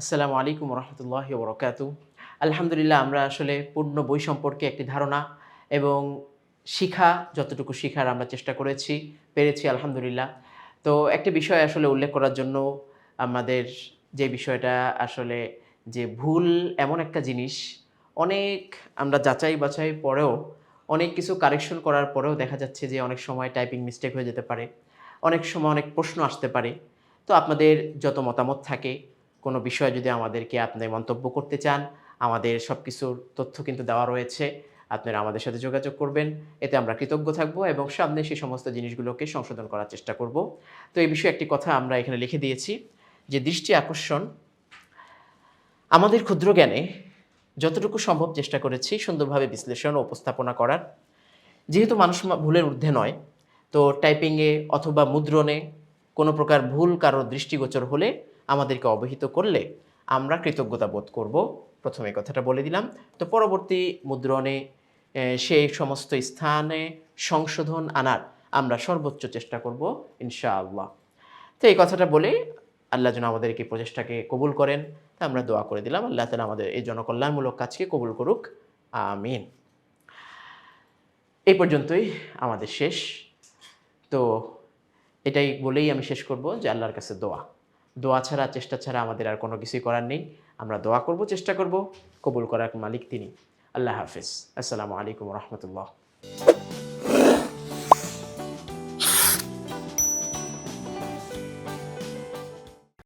আসসালামু আলাইকুম রহমতুল্লাহ বরকাতু আলহামদুলিল্লাহ, আমরা আসলে পূর্ণ বই সম্পর্কে একটি ধারণা এবং শিখা, যতটুকু শিখার আমরা চেষ্টা করেছি, পেরেছি আলহামদুলিল্লাহ। তো একটি বিষয় আসলে উল্লেখ করার জন্য আমাদের যে বিষয়টা আসলে যে ভুল এমন একটা জিনিস, অনেক আমরা যাচাই বাছাই পরেও, অনেক কিছু কারেকশন করার পরেও দেখা যাচ্ছে যে অনেক সময় টাইপিং মিস্টেক হয়ে যেতে পারে, অনেক সময় অনেক প্রশ্ন আসতে পারে। তো আপনাদের যত মতামত থাকে কোনো বিষয়ে যদি আমাদেরকে আপনি মন্তব্য করতে চান, আমাদের সব কিছুর তথ্য কিন্তু দেওয়া রয়েছে। আপনারা আমাদের সাথে যোগাযোগ করবেন। এতে আমরা কৃতজ্ঞ থাকব এবং সামনে সেই সমস্ত জিনিসগুলোকে সংশোধন করার চেষ্টা করব। তো এই বিষয়ে একটি কথা আমরা এখানে লিখে দিয়েছি যে, দৃষ্টি আকর্ষণ, আমাদের ক্ষুদ্র জ্ঞানে যতটুকু সম্ভব চেষ্টা করেছি সুন্দরভাবে বিশ্লেষণ ও উপস্থাপনা করার। যেহেতু মানুষ ভুলের ঊর্ধ্বে নয়, তো টাইপিংয়ে অথবা মুদ্রণে কোনো প্রকার ভুল কারোর দৃষ্টিগোচর হলে আমাদেরকে অবহিত করলে আমরা কৃতজ্ঞতা বোধ করব। প্রথমে কথাটা বলে দিলাম। তো পরবর্তী মুদ্রণে সেই সমস্ত স্থানে সংশোধন আনার আমরা সর্বোচ্চ চেষ্টা করব, ইনশাআল্লাহ। তো এই কথাটা বলে আল্লাহ যেন আমাদেরকে প্রচেষ্টাকে কবুল করেন। তা আমরা দোয়া করে দিলাম। আল্লাহ তালা আমাদের এই জনকল্যাণমূলক কাজকে কবুল করুক। আমিন। এই পর্যন্তই আমাদের শেষ। তো এটাই বলেই আমি শেষ করব যে আল্লাহর কাছে দোয়া। দোয়া ছাড়া, চেষ্টা ছাড়া আমাদের আর কোনো কিছুই করার নেই। আমরা দোয়া করব, চেষ্টা করব। কবুল করার মালিক তিনি। আল্লাহ হাফিজ। আসসালামু আলাইকুম রহমতুল্লাহ।